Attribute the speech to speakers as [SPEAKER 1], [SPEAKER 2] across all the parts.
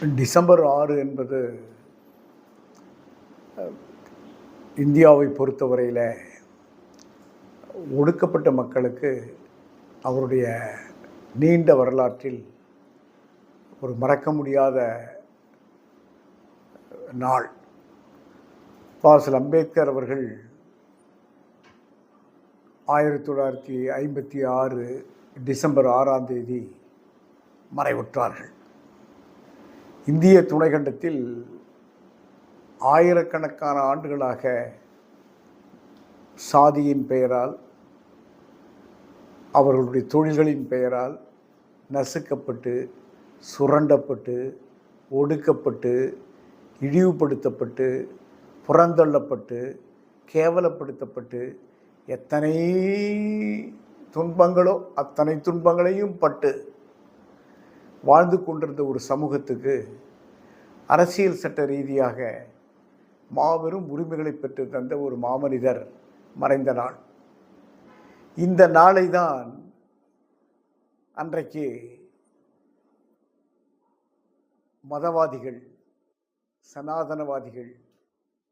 [SPEAKER 1] December ஆறு என்பது இந்தியாவை பொறுத்தவரையில் ஒடுக்கப்பட்ட மக்களுக்கு அவருடைய நீண்ட வரலாற்றில் ஒரு மறக்க முடியாத நாள். பாசல் அம்பேத்கர் அவர்கள் ஆயிரத்தி தொள்ளாயிரத்தி ஐம்பத்தி ஆறு டிசம்பர் ஆறாம் தேதி மறைவுற்றார்கள். இந்திய துணைக்கண்டத்தில் ஆயிரக்கணக்கான ஆண்டுகளாக சாதியின் பெயரால் அவர்களுடைய தொழில்களின் பெயரால் நசுக்கப்பட்டு சுரண்டப்பட்டு ஒடுக்கப்பட்டு இழிவுபடுத்தப்பட்டு புறந்தள்ளப்பட்டு கேவலப்படுத்தப்பட்டு எத்தனை துன்பங்களோ அத்தனை துன்பங்களையும் பட்டு வாழ்ந்து கொண்டிருந்த ஒரு சமூகத்துக்கு அரசியல் சட்ட ரீதியாக மாபெரும் உரிமைகளை பெற்று தந்த ஒரு மாமனிதர் மறைந்த நாள். இந்த நாளை தான் அன்றைக்கு மதவாதிகள் சனாதனவாதிகள்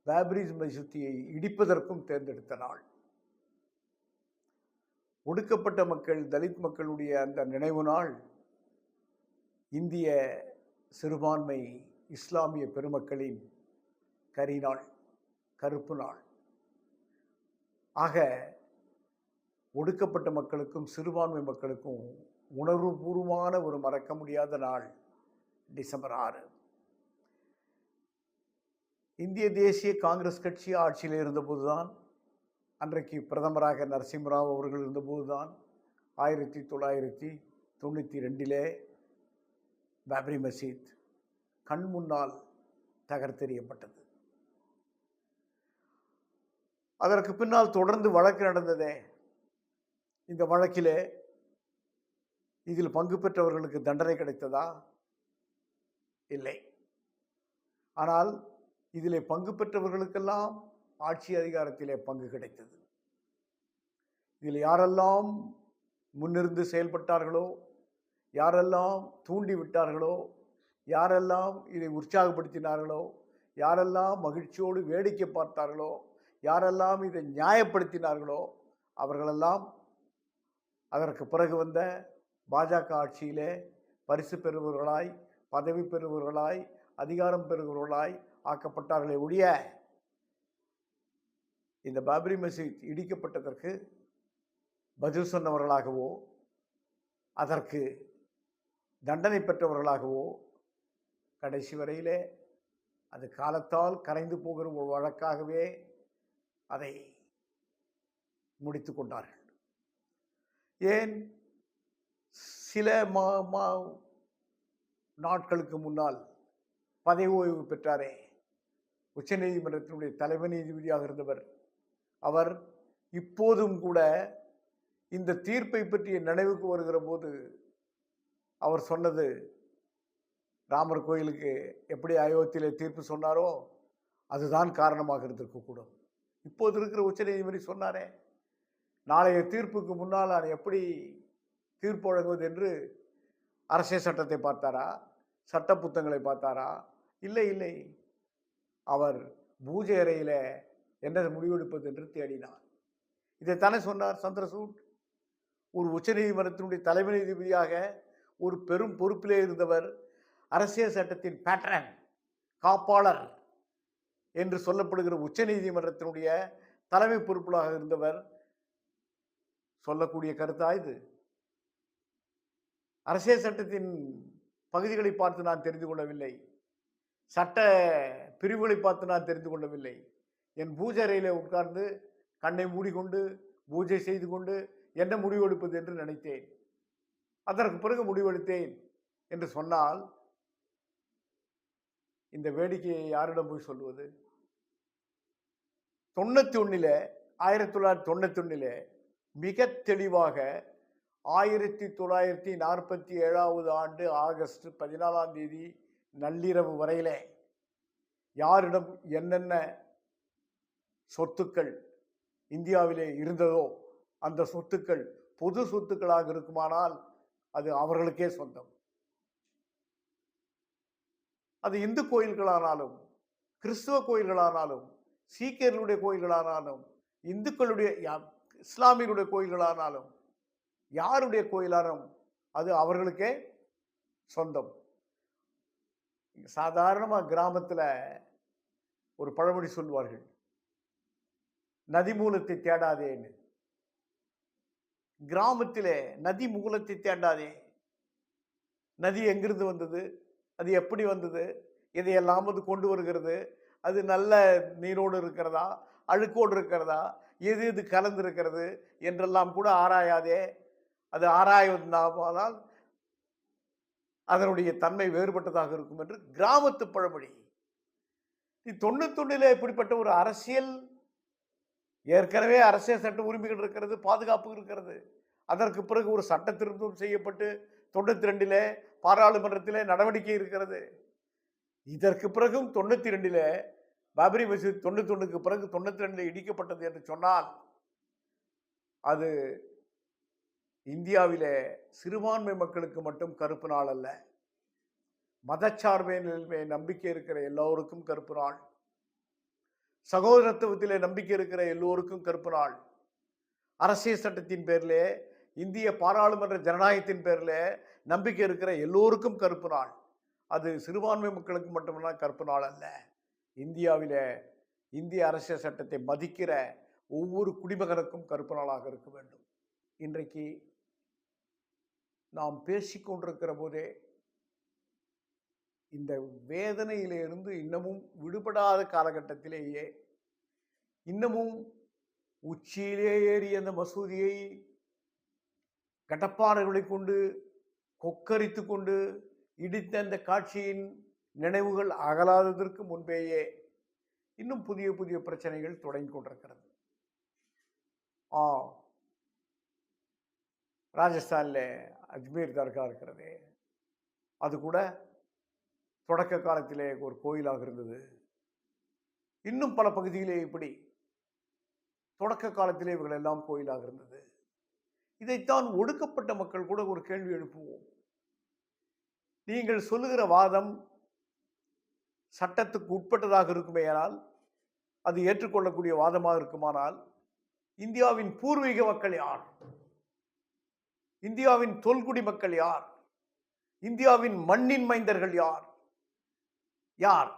[SPEAKER 1] பேப்ரிஸ் மசூத்தியை இடிப்பதற்கும் தேர்ந்தெடுத்த நாள். ஒடுக்கப்பட்ட மக்கள் தலித் மக்களுடைய அந்த நினைவு நாள் இந்திய சிறுபான்மை இஸ்லாமிய பெருமக்களின் கரிநாள் கருப்பு நாள். ஆக ஒடுக்கப்பட்ட மக்களுக்கும் சிறுபான்மை மக்களுக்கும் உணர்வுபூர்வமான ஒரு மறக்க முடியாத நாள் டிசம்பர் ஆறு. இந்திய தேசிய காங்கிரஸ் கட்சி ஆட்சியில் இருந்தபோதுதான் அன்றைக்கு பிரதமராக நரசிம்மராவ் அவர்கள் இருந்தபோதுதான் ஆயிரத்தி தொள்ளாயிரத்தி தொண்ணூற்றி ரெண்டிலே பாப்ரி மசீத் கண் முன்னால் தகர்த்தெறியப்பட்டது. அதற்கு பின்னால் தொடர்ந்து வழக்கு நடந்ததே. இந்த வழக்கிலே இதில் பங்கு பெற்றவர்களுக்கு தண்டனை கிடைத்ததா? இல்லை. ஆனால் இதிலே பங்கு பெற்றவர்களுக்கெல்லாம் ஆட்சி அதிகாரத்திலே பங்கு கிடைத்தது. இதில் யாரெல்லாம் முன்னிருந்து செயல்பட்டார்களோ யாரெல்லாம் தூண்டி விட்டார்களோ யாரெல்லாம் இதை உற்சாகப்படுத்தினார்களோ யாரெல்லாம் மகிழ்ச்சியோடு வேடிக்கை பார்த்தார்களோ யாரெல்லாம் இதை நியாயப்படுத்தினார்களோ அவர்களெல்லாம் அதற்கு பிறகு வந்த பாஜக ஆட்சியிலே பரிசு பெறுபவர்களாய் பதவி பெறுபவர்களாய் அதிகாரம் பெறுபவர்களாய் ஆக்கப்பட்டார்களே ஒழிய இந்த பாபரி மசீத் இடிக்கப்பட்டதற்கு பதில் சொன்னவர்களாகவோ அதற்கு தண்டனை பெற்றவர்களாகவோ கடைசி வரையிலே அது காலத்தால் கரைந்து போகிற ஒரு வழக்காகவே அதை முடித்து கொண்டார்கள். ஏன்? சில மா மா நாட்களுக்கு முன்னால் பதவி ஓய்வு பெற்றாரே. உச்சநீதிமன்றத்தினுடைய தலைமை நீதிபதியாக இருந்தவர். அவர் இப்போதும் கூட இந்த தீர்ப்பை பற்றிய நினைவுக்கு வருகிற போது அவர் சொன்னது ராமர் கோயிலுக்கு எப்படி அயோத்தியிலே தீர்ப்பு சொன்னாரோ அதுதான் காரணமாக இருந்திருக்கக்கூடும் இப்போது இருக்கிற உச்சநீதிபதி சொன்னாரே நாளைய தீர்ப்புக்கு முன்னால் நான் எப்படி தீர்ப்பு வழங்குவது என்று அரசியல் சட்டத்தை பார்த்தாரா சட்ட புத்தகங்களை பார்த்தாரா? இல்லை இல்லை. அவர் பூஜை அறையில் என்ன முடிவெடுப்பது என்று தேடினார். இதைத்தானே சொன்னார் சந்திரசூட். ஒரு உச்சநீதிமன்றத்தினுடைய தலைமை நீதிபதியாக ஒரு பெரும் பொறுப்பிலே இருந்தவர் அரசியல் சட்டத்தின் பேட்டர்ன் காப்பாளர் என்று சொல்லப்படுகிற உச்சநீதிமன்றத்தினுடைய தலைமை பொறுப்பிலாக இருந்தவர் சொல்லக்கூடிய கருத்தா இது? அரசியல் சட்டத்தின் பகுதிகளை பார்த்து நான் தெரிந்து கொள்ளவில்லை. சட்ட பிரிவுகளை பார்த்து நான் தெரிந்து கொள்ளவில்லை. என் பூஜை அறையில் உட்கார்ந்து கண்ணை மூடிக்கொண்டு பூஜை செய்து கொண்டு என்ன முடிவெடுப்பது என்று நினைத்தேன். அதற்கு பிறகு முடிவெடுத்தேன் என்று சொன்னால் இந்த வேடிக்கையை யாரிடம் போய் சொல்லுவது தொண்ணூற்றி ஒன்றில் ஆயிரத்தி தொள்ளாயிரத்தி தொண்ணூற்றி ஒன்றில் மிக தெளிவாக ஆயிரத்தி தொள்ளாயிரத்தி நாற்பத்தி ஏழாவது ஆண்டு ஆகஸ்ட் பதினாலாம் தேதி நள்ளிரவு வரையிலே யாரிடம் என்னென்ன சொத்துக்கள் இந்தியாவிலே இருந்ததோ அந்த சொத்துக்கள் பொது சொத்துக்களாக இருக்குமானால் அது அவர்களுக்கே சொந்தம். அது இந்து கோயில்களானாலும் கிறிஸ்துவ கோயில்களானாலும் சீக்கியர்களுடைய கோயில்களானாலும் இந்துக்களுடைய யா- இஸ்லாமியருடைய கோயில்களானாலும் யாருடைய கோயிலானாலும் அது அவர்களுக்கே சொந்தம். சாதாரணமாக கிராமத்தில் ஒரு பழமொழி சொல்வார்கள் நதி மூலத்தை தேடாதேன்னு. கிராமத்திலே நதி மூலத்தை தேண்டாதே. நதி எங்கிருந்து வந்தது? அது எப்படி வந்தது? இதையெல்லாம் அது கொண்டு வருகிறது. அது நல்ல நீரோடு இருக்கிறதா? அழுக்கோடு இருக்கிறதா? எது எது கலந்திருக்கிறது? என்றெல்லாம் கூட ஆராயாதே. அது ஆராய்வதால் அதனுடைய தன்மை வேறுபட்டதாக இருக்கும் என்று கிராமத்து பழமொழி. தொண்ணூத்தொன்னில் இப்படிப்பட்ட ஒரு அரசியல் ஏற்கனவே அரசியல் சட்ட உரிமைகள் இருக்கிறது பாதுகாப்பு இருக்கிறது. அதற்கு பிறகு ஒரு சட்ட திருத்தம் செய்யப்பட்டு தொண்ணூற்றி ரெண்டிலே பாராளுமன்றத்திலே நடவடிக்கை இருக்கிறது. இதற்கு பிறகும் தொண்ணூற்றி ரெண்டிலே பாபரி மசூத் தொண்ணூற்றி ஒன்றுக்கு பிறகு தொண்ணூற்றி ரெண்டில் இடிக்கப்பட்டது என்று சொன்னால் அது இந்தியாவில் சிறுபான்மை மக்களுக்கு மட்டும் கருப்பு நாள் அல்ல. மதச்சார்பை நம்பிக்கை இருக்கிற எல்லோருக்கும் கருப்பு நாள். சகோதரத்துவத்திலே நம்பிக்கை இருக்கிற எல்லோருக்கும் கருப்பு நாள். அரசியல் சட்டத்தின் பேரிலே இந்திய பாராளுமன்ற ஜனநாயகத்தின் பேரிலே நம்பிக்கை இருக்கிற எல்லோருக்கும் கருப்பு நாள். அது சிறுபான்மை மக்களுக்கு மட்டுமல்ல கருப்பு நாள் அல்ல. இந்தியாவில் இந்திய அரசியல் சட்டத்தை மதிக்கிற ஒவ்வொரு குடிமகனுக்கும் கருப்பு நாளாக இருக்க வேண்டும். இன்றைக்கு நாம் பேசிக்கொண்டிருக்கிற போதே இந்த வேதனையிலிருந்து இன்னமும் விடுபடாத காலகட்டத்திலேயே இன்னமும் உச்சியிலே ஏறி அந்த மசூதியை கட்டப்பாடுகளை கொண்டு கொக்கரித்து கொண்டு இடித்த அந்த காட்சியின் நினைவுகள் அகலாததற்கு முன்பேயே இன்னும் புதிய புதிய பிரச்சனைகள் தொடங்கி கொண்டிருக்கிறது. ஆ ராஜஸ்தானில் அஜ்மீர் தர்கா இருக்கிறது. அது கூட தொடக்க காலத்திலே ஒரு கோயிலாக இருந்தது. இன்னும் பல பகுதியிலே இப்படி தொடக்க காலத்திலே இவர்கள் எல்லாம் கோயிலாக இருந்தது. இதைத்தான் ஒடுக்கப்பட்ட மக்கள் கூட ஒரு கேள்வி எழுப்புவோம். நீங்கள் சொல்லுகிற வாதம் சட்டத்துக்கு உட்பட்டதாக இருக்குமேயானால் அது ஏற்றுக்கொள்ளக்கூடிய வாதமாக இருக்குமானால் இந்தியாவின் பூர்வீக மக்கள் யார்? இந்தியாவின் தொல்குடி மக்கள் யார்? இந்தியாவின் மண்ணின் மைந்தர்கள் யார்? யார்?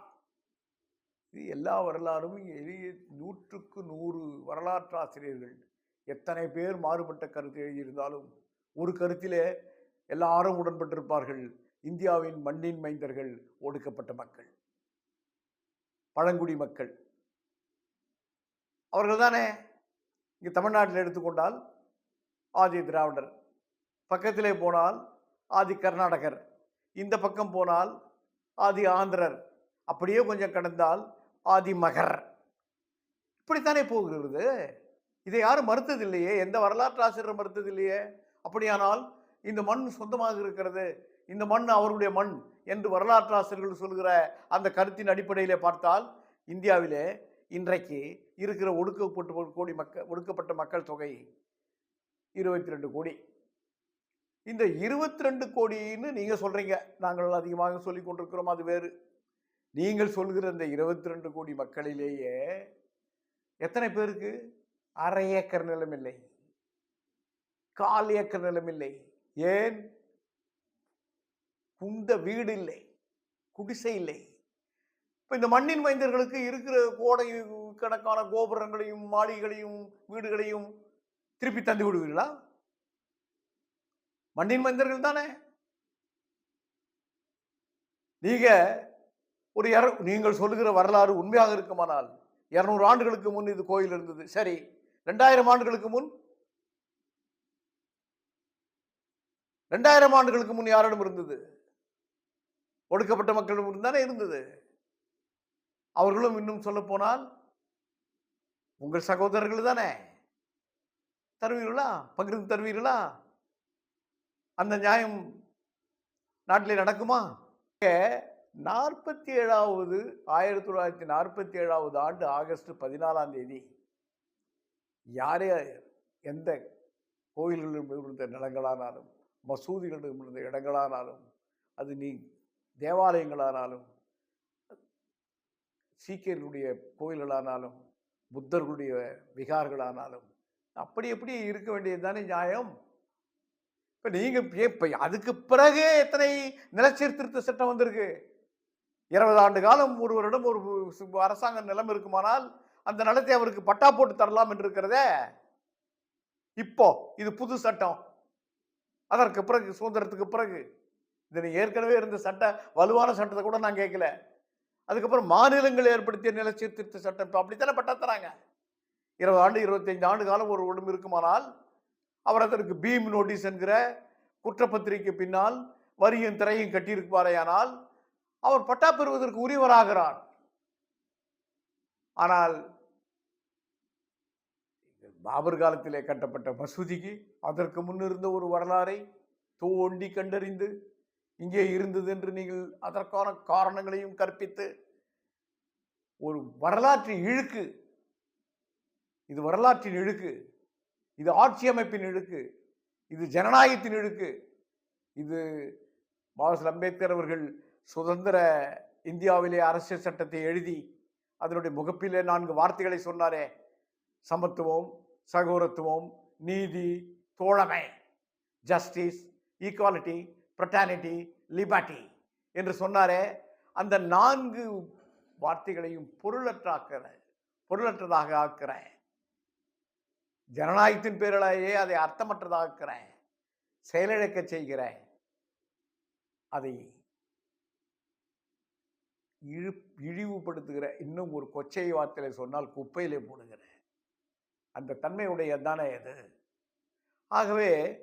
[SPEAKER 1] இது எல்லா வரலாறும் எளிய நூற்றுக்கு நூறு வரலாற்று ஆசிரியர்கள். எத்தனை பேர் மாறுபட்ட கருத்து எழுதியிருந்தாலும் ஒரு கருத்திலே எல்லாரும் உடன்பட்டிருப்பார்கள். இந்தியாவின் மண்ணின் மைந்தர்கள் ஒடுக்கப்பட்ட மக்கள். பழங்குடி மக்கள். அவர்கள் தானே இங்கே தமிழ்நாட்டில் எடுத்துக்கொண்டால் ஆதி திராவிடர். பக்கத்திலே போனால் ஆதி கர்நாடகர். இந்த பக்கம் போனால் ஆதி ஆந்திரர். அப்படியே கொஞ்சம் கடந்தால் ஆதிமகர். இப்படித்தானே போகிறது? இதை யாரும் மறுத்ததில்லையே? எந்த வரலாற்று ஆசிரியர் மறுத்ததில்லையே? அப்படியானால் இந்த மண் சொந்தமாக இருக்கிறது. இந்த மண் அவருடைய மண் என்று வரலாற்று ஆசிரியர்கள் சொல்கிற அந்த கருத்தின் அடிப்படையிலே பார்த்தால் இந்தியாவிலே இன்றைக்கு இருக்கிற ஒடுக்கப்பட்டு கோடி மக்கள் ஒடுக்கப்பட்ட மக்கள் தொகை இருபத்தி ரெண்டு கோடி. இந்த இருபத்தி ரெண்டு கோடின்னு நீங்கள் சொல்கிறீங்க நாங்கள் அதிகமாக சொல்லி கொண்டிருக்கிறோம் அது வேறு. நீங்கள் சொல்கிற இந்த இருபத்தி ரெண்டு கோடி மக்களிலேயே எத்தனை பேருக்கு? அரை ஏக்கர் நிலம் இல்லை. கால் ஏக்கர் நிலம் இல்லை. ஏன்? குந்த வீடு இல்லை. குடிசை இல்லை. இப்போ இந்த மண்ணின் மைந்தர்களுக்கு இருக்கிற கோடை கணக்கான கோபுரங்களையும் மாளிகைகளையும் வீடுகளையும் திருப்பி தந்து விடுவீர்களா? மண்ணின் மைந்தர்கள் தானே. நீங்க ஒரு இர நீங்கள் சொல்லுகிற வரலாறு உண்மையாக இருக்குமானால் இரநூறு ஆண்டுகளுக்கு முன் இது கோயில் இருந்தது. சரி ரெண்டாயிரம் ஆண்டுகளுக்கு முன்? ரெண்டாயிரம் ஆண்டுகளுக்கு முன் யாரிடம் இருந்தது? ஒடுக்கப்பட்ட மக்களிடம் இருந்தானே இருந்தது? அவர்களும் இன்னும் சொல்ல போனால் உங்கள் சகோதரர்கள் தானே? தருவீர்களா? பகிர்ந்து தருவீர்களா? அந்த நியாயம் நாட்டிலே நடக்குமா? நாற்பத்தி ஏழாவது ஆயிரத்தி தொள்ளாயிரத்தி நாற்பத்தி ஏழாவது ஆண்டு ஆகஸ்ட் பதினாலாம் தேதி யாரே எந்த கோயில்களிலும் இருந்த நிலங்களானாலும் மசூதிகளிடம் இருந்த இடங்களானாலும் அது நீ தேவாலயங்களானாலும் சீக்கியர்களுடைய கோயில்களானாலும் புத்தர்களுடைய விகார்களானாலும் அப்படி எப்படி இருக்க வேண்டியது தானே நியாயம்? இப்போ நீங்கள் இப்போ அதுக்கு பிறகு எத்தனை நிலச்சீர்திருத்த சட்டம் வந்திருக்கு? இருபது ஆண்டு காலம் ஒருவரிடம் ஒரு அரசாங்க நிலம் இருக்குமானால் அந்த நிலத்தை அவருக்கு பட்டா போட்டு தரலாம் என்று இருக்கிறதே. இப்போ இது புது சட்டம். அதற்கு பிறகு சுதந்திரத்துக்கு பிறகு. இதனை ஏற்கனவே இருந்த சட்ட வலுவான சட்டத்தை கூட நான் கேட்கல. அதுக்கப்புறம் மாநிலங்கள் ஏற்படுத்திய நில சீர்திருத்த சட்டம். இப்போ அப்படித்தானே பட்டா தராங்க? இருபது ஆண்டு இருபத்தைந்து ஆண்டு காலம் ஒரு உடம்பு இருக்குமானால் அவர் அதற்கு பீம் நோட்டீஸ் என்கிற குற்றப்பத்திரிகை பின்னால் வரியும் திரையும் கட்டியிருப்பாரேயானால் அவர் பட்டா பெறுவதற்கு உரியவராகிறார். ஆனால் பாபர் காலத்திலே கட்டப்பட்ட மசூதிக்கு அதற்கு முன்னிருந்த ஒரு வரலாறை தோண்டி கண்டறிந்து இங்கே இருந்தது என்று நீங்கள் அதற்கான காரணங்களையும் கற்பித்து ஒரு வரலாற்று இழுக்கு இது வரலாற்றின் இழுக்கு இது ஆட்சி அமைப்பின் இழுக்கு இது ஜனநாயகத்தின் இழுக்கு இது பாபாசாஹ் அம்பேத்கர் அவர்கள் சுதந்திர இந்தியாவிலே அரசியல் சட்டத்தை எழுதி அதனுடைய முகப்பிலே நான்கு வார்த்தைகளை சொன்னாரே. சமத்துவம் சகோரத்துவம் நீதி தோழமை ஜஸ்டிஸ் ஈக்குவாலிட்டி ஃப்ரட்டானிட்டி லிபர்ட்டி என்று சொன்னாரே. அந்த நான்கு வார்த்தைகளையும் பொருளற்றாக்கிற பொருளற்றதாக ஆக்கிறேன் ஜனநாயகத்தின் பேரிலேயே அதை அர்த்தமற்றதாக்கிறேன் செயலிழக்க செய்கிறேன் அதை இழு இழிவுபடுத்துகிற இன்னும் ஒரு கொச்சை வார்த்தையில சொன்னால் குப்பையிலே போடுகிறேன். அந்த தன்மையுடைய தானே இது. ஆகவே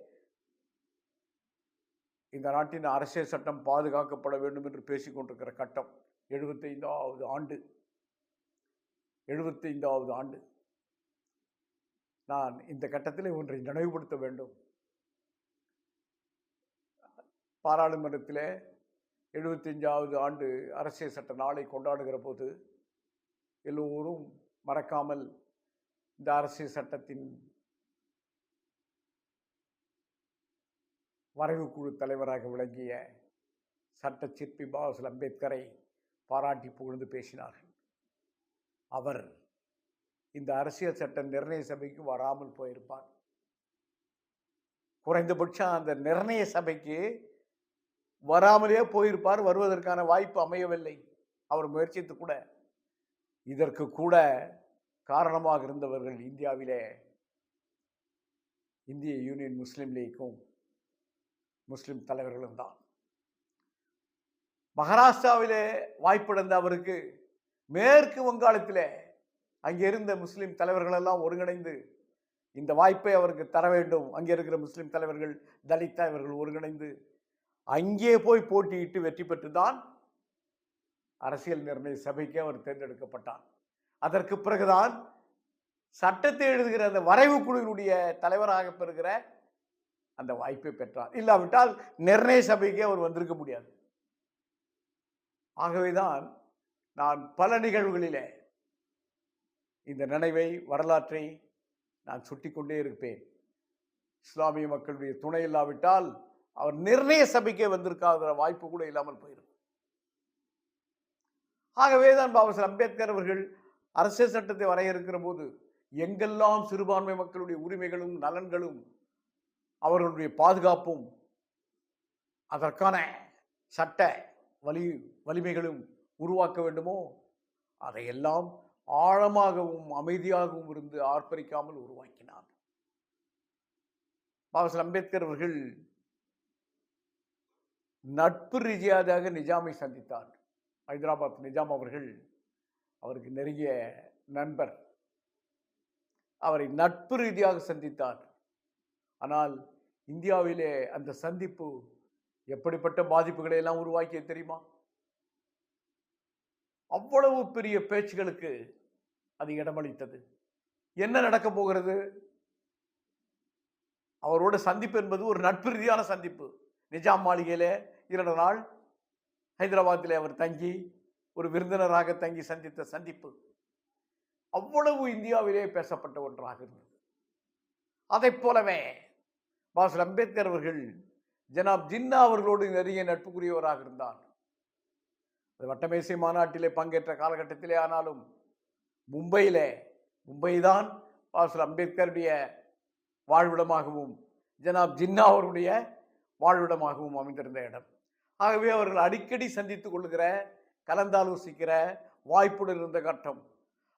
[SPEAKER 1] இந்த நாட்டின் அரசியல் சட்டம் பாதுகாக்கப்பட வேண்டும் என்று பேசிக்கொண்டிருக்கிற கட்டம் எழுபத்தைந்தாவது ஆண்டு. எழுபத்தைந்தாவது ஆண்டு. நான் இந்த கட்டத்தில் ஒன்றை நினைவுபடுத்த வேண்டும். பாராளுமன்றத்தில் எழுபத்தஞ்சாவது ஆண்டு அரசியல் சட்ட நாளை கொண்டாடுகிற போது எல்லோரும் மறக்காமல் இந்த அரசியல் சட்டத்தின் வரைவு குழு தலைவராக விளங்கிய சட்ட சிற்பி பாபாசல் அம்பேத்கரை பாராட்டி புகழ்ந்து பேசினார்கள். அவர் இந்த அரசியல் சட்ட நிர்ணய சபைக்கு வராமல் போயிருப்பார். குறைந்தபட்சம் அந்த நிர்ணய சபைக்கு வராமலே போயிருப்பார் வருவதற்கான வாய்ப்பு அமையவில்லை. அவர் முயற்சித்து கூட இதற்கு கூட காரணமாக இருந்தவர்கள் இந்தியாவிலே இந்திய யூனியன் முஸ்லீம் லீக்கும் முஸ்லிம் தலைவர்களும் தான். மகாராஷ்டிராவிலே வாய்ப்பிழந்த அவருக்கு மேற்கு வங்காளத்திலே அங்கே இருந்த முஸ்லீம் தலைவர்கள் எல்லாம் ஒருங்கிணைந்து இந்த வாய்ப்பை அவருக்கு தர வேண்டும். அங்கே இருக்கிற முஸ்லீம் தலைவர்கள் தலித் தலைவர்கள் ஒருங்கிணைந்து அங்கே போய் போட்டியிட்டு வெற்றி பெற்றுதான் அரசியல் நிர்ணய சபைக்கு அவர் தேர்ந்தெடுக்கப்பட்டார். அதற்கு பிறகுதான் சட்டத்தை எழுதுகிற அந்த வரைவு குழுவினுடைய தலைவராக பெறுகிற அந்த வாய்ப்பை பெற்றார். இல்லாவிட்டால் நிர்ணய சபைக்கே அவர் வந்திருக்க முடியாது. ஆகவேதான் நான் பல நிகழ்வுகளிலே இந்த நினைவை வரலாற்றை நான் சுட்டிக்கொண்டே இருப்பேன். இஸ்லாமிய மக்களுடைய துணை இல்லாவிட்டால் அவர் நிர்ணய சபைக்கே வந்திருக்காத வாய்ப்பு கூட இல்லாமல் போயிருக்கும். ஆகவே தான் பாபாசாஹ் அம்பேத்கர் அவர்கள் அரசியல் சட்டத்தை வரையறுக்கிற போது எங்கெல்லாம் சிறுபான்மை மக்களுடைய உரிமைகளும் நலன்களும் அவர்களுடைய பாதுகாப்பும் அதற்கான சட்ட வலி வலிமைகளும் உருவாக்க வேண்டுமோ? அதையெல்லாம் ஆழமாகவும் அமைதியாகவும் இருந்து ஆர்ப்பரிக்காமல் உருவாக்கினார். பாபாசாஹ் அம்பேத்கர் அவர்கள் நட்பு ரீதியாக நிஜாமை சந்தித்தார் ஹைதராபாத் நிஜாம் அவர்கள் அவருக்கு நெருங்கிய நண்பர். அவரை நட்பு ரீதியாக சந்தித்தார் ஆனால் இந்தியாவிலே அந்த சந்திப்பு எப்படிப்பட்ட பாதிப்புகளை எல்லாம் உருவாக்கிய தெரியுமா? அவ்வளவு பெரிய பேச்சுகளுக்கு அது இடமளித்தது. என்ன நடக்க போகிறது? அவரோட சந்திப்பு என்பது ஒரு நட்பு ரீதியான சந்திப்பு. நிஜாம் மாளிகையில் இரண்டு நாள் ஹைதராபாத்தில் அவர் தங்கி ஒரு விருந்தினராக தங்கி சந்தித்த சந்திப்பு. அவ்வளவு இந்தியாவிலே பேசப்பட்ட ஒன்றாக இருந்தது. அதைப் போலவே பாசர் அம்பேத்கர் அவர்கள் ஜனாப் ஜின்னா அவர்களோடு நெருங்கிய நட்புக்குரியவராக இருந்தார். வட்டமேசை மாநாட்டிலே பங்கேற்ற காலகட்டத்திலே ஆனாலும் மும்பையிலே மும்பை தான் பாசல் அம்பேத்கருடைய வாழ்விடமாகவும் ஜனாப் ஜின்னா அவருடைய வாழ்விடமாகவும் அமைந்திருந்த இடம். ஆகவே அவர்கள் அடிக்கடி சந்தித்து கொள்கிற கலந்தாலோசிக்கிற வாய்ப்புடன் இருந்த கட்டம்.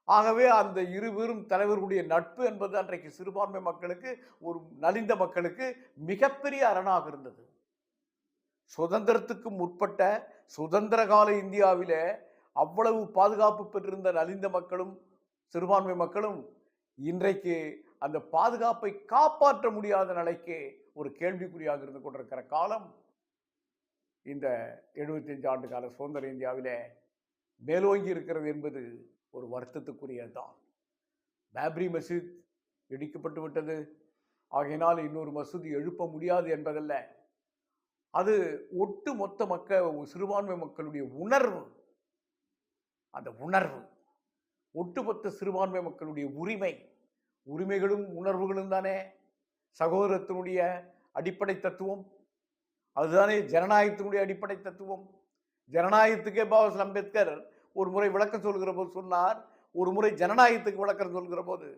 [SPEAKER 1] ஆகவே அந்த இரு தலைவர்களுடைய நட்பு என்பது அன்றைக்கு சிறுபான்மை மக்களுக்கு ஒரு நலிந்த மக்களுக்கு மிகப்பெரிய அரணாக இருந்தது. சுதந்திரத்துக்கு முற்பட்ட சுதந்திர கால இந்தியாவில் அவ்வளவு பாதுகாப்பு பெற்றிருந்த நலிந்த மக்களும் சிறுபான்மை மக்களும் இன்றைக்கு அந்த பாதுகாப்பை காப்பாற்ற முடியாத நிலைக்கு ஒரு கேள்விக்குறியாக இருந்து கொண்டிருக்கிற காலம் இந்த 75 ஆண்டு கால சுதந்திர இந்தியாவிலே மேலோங்கி இருக்கிறது என்பது ஒரு வருத்தத்துக்குரியதுதான். பேப்ரி மசூத் இடிக்கப்பட்டு விட்டது. ஆகையினால் இன்னொரு மசூதி எழுப்ப முடியாது என்பதல்ல. அது ஒட்டு மொத்த மக்கள் சிறுபான்மை மக்களுடைய உணர்வு. அந்த உணர்வு. ஒட்டுமொத்த சிறுபான்மை மக்களுடைய உரிமை. உரிமைகளும் உணர்வுகளும் தானே. சகோதரத்தினுடைய அடிப்படை தத்துவம் அதுதானே ஜனநாயகத்தினுடைய அடிப்படை தத்துவம். ஜனநாயகத்துக்கே பாபா அம்பேத்கர் ஒரு முறை விளக்கம் சொல்கிற போது சொன்னார் ஒரு முறை ஜனநாயகத்துக்கு விளக்கம் சொல்கிற போது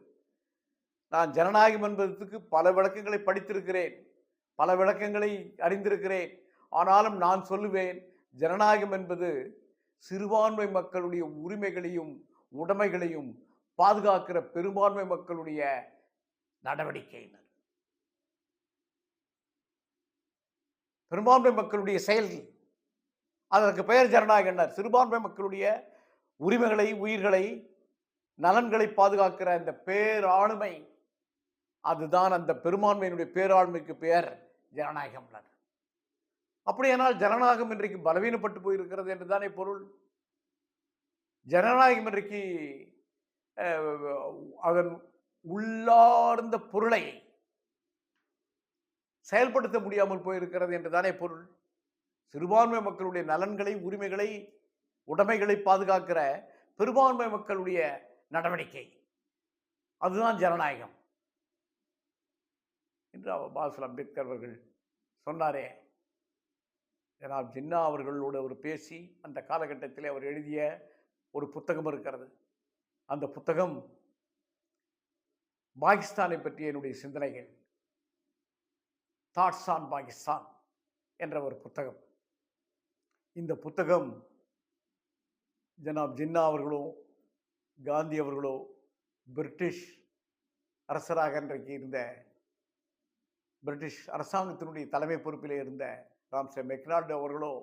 [SPEAKER 1] நான் ஜனநாயகம் என்பதற்கு பல விளக்கங்களை படித்திருக்கிறேன் பல விளக்கங்களை அறிந்திருக்கிறேன் ஆனாலும் நான் சொல்லுவேன் ஜனநாயகம் என்பது சிறுபான்மை மக்களுடைய உரிமைகளையும் உடைமைகளையும் பாதுகாக்கிற பெரும்பான்மை மக்களுடைய நடவடிக்கைன்னு. பெரும்பான்மை மக்களுடைய செயல்கள் அதற்கு பெயர் ஜனநாயகனர் சிறுபான்மை மக்களுடைய உரிமைகளை உயிர்களை நலன்களை பாதுகாக்கிற இந்த பேராளுமை அதுதான் அந்த பெரும்பான்மையினுடைய பேராளுமைக்கு பெயர் ஜனநாயகம் அப்படியானால் ஜனநாயகம் இன்றைக்கு பலவீனப்பட்டு போயிருக்கிறது என்றுதானே பொருள்? ஜனநாயகம் இன்றைக்கு அதன் உள்ளார்ந்த பொருளை செயல்படுத்த முடியாமல் போயிருக்கிறது என்றுதானே பொருள். சிறுபான்மை மக்களுடைய நலன்களை உரிமைகளை உடைமைகளை பாதுகாக்கிற பெரும்பான்மை மக்களுடைய நடவடிக்கை. அதுதான் ஜனநாயகம். என்று அவர் பாசல் அம்பேத்கர் அவர்கள் சொன்னாரே. ஜனாப் ஜின்னா அவர்களோடு அவர் பேசி அந்த காலகட்டத்தில் அவர் எழுதிய ஒரு புத்தகம் இருக்கிறது. அந்த புத்தகம் பாகிஸ்தானை பற்றிய என்னுடைய சிந்தனைகள். தாட்ஸ் ஆன் பாகிஸ்தான் என்ற ஒரு புத்தகம். இந்த புத்தகம் ஜனாப் ஜின்னா அவர்களோ காந்தி அவர்களோ பிரிட்டிஷ் அரசராக இன்றைக்கு இருந்த பிரிட்டிஷ் அரசாங்கத்தினுடைய தலைமை பொறுப்பில் இருந்த ராம்சே மெக்னால்டு அவர்களோ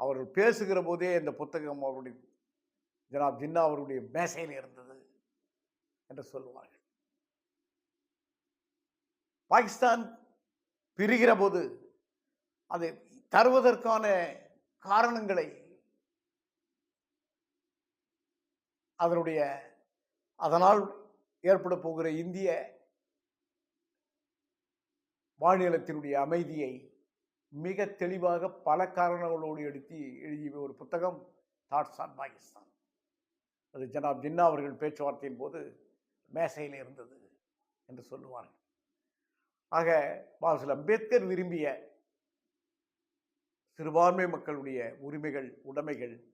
[SPEAKER 1] அவர்கள் பேசுகிற போதே இந்த புத்தகம் அவருடைய ஜனாப் ஜின்னா அவருடைய மேசையில் இருந்தது என்று சொல்லுவார்கள். பாகிஸ்தான் பிரிகிற போது அதை தருவதற்கான காரணங்களை அதனுடைய அதனால் ஏற்பட போகிற இந்திய மாநிலத்தினுடைய அமைதியை மிக தெளிவாக பல காரணங்களோடு எடுத்து எழுதிய ஒரு புத்தகம் தாட்ஸ் ஆன் பாகிஸ்தான் அது ஜனாப் ஜின்னா அவர்கள் பேச்சுவார்த்தையின் போது மேசையில் இருந்தது என்று சொல்லுவார்கள். ஆக பாசில் அம்பேத்கர் விரும்பிய சிறுபான்மை மக்களுடைய உரிமைகள் உடைமைகள்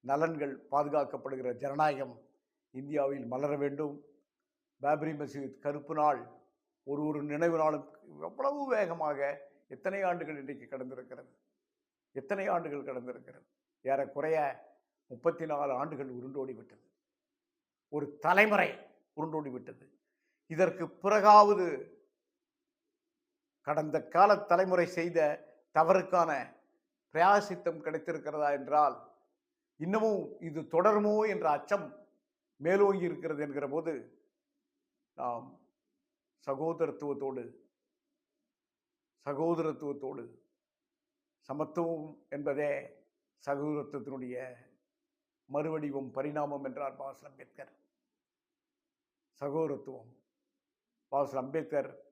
[SPEAKER 1] நலன்கள் பாதுகாக்கப்படுகிற ஜனநாயகம் இந்தியாவில் மலர வேண்டும். பாபரி மசீத் கருப்பு நாள் ஒரு ஒரு நினைவு நாளும் எவ்வளவு வேகமாக எத்தனை ஆண்டுகள் இன்றைக்கு கடந்திருக்கிறது? எத்தனை ஆண்டுகள் கடந்திருக்கிறது? ஏறக்குறைய முப்பத்தி நாலு ஆண்டுகள் உருண்டோடி விட்டது. ஒரு தலைமுறை உருண்டோடி விட்டது. இதற்கு பிறகாவது கடந்த கால தலைமுறை செய்த தவறுக்கான பிரயாசித்தம் கிடைத்திருக்கிறதா என்றால் இன்னமும் இது தொடருமோ என்ற அச்சம் மேலோங்கி இருக்கிறது என்கிற போது நாம் சகோதரத்துவத்தோடு சகோதரத்துவத்தோடு சமத்துவம் என்பதே சகோதரத்துவத்தினுடைய மறுவடிவம் பரிணாமம் என்றார் பாஸ் அம்பேத்கர். சகோதரத்துவம். பாஸ் அம்பேத்கர்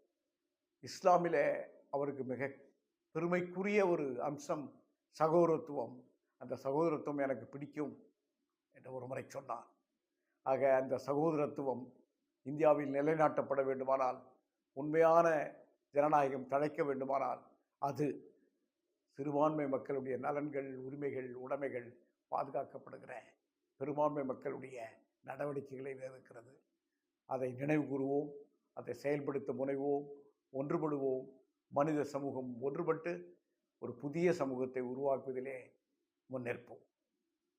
[SPEAKER 1] இஸ்லாமிலே அவருக்கு மிக பெருமைக்குரிய ஒரு அம்சம் சகோதரத்துவம். அந்த சகோதரத்துவம் எனக்கு பிடிக்கும் என்று ஒரு முறை சொன்னார். ஆக அந்த சகோதரத்துவம் இந்தியாவில் நிலைநாட்டப்பட வேண்டுமானால் உண்மையான ஜனநாயகம் தழைக்க வேண்டுமானால் அது சிறுபான்மை மக்களுடைய நலன்கள் உரிமைகள் உடைமைகள் பாதுகாக்கப்படுகிற பெரும்பான்மை மக்களுடைய நடவடிக்கைகளில் இருக்கிறது. அதை நினைவு கூறுவோம் அதை செயல்படுத்த முனைவோம். ஒன்றுபடுவோம். மனித சமூகம் ஒன்றுபட்டு ஒரு புதிய சமூகத்தை உருவாக்குவதிலே முன்னேற்போம்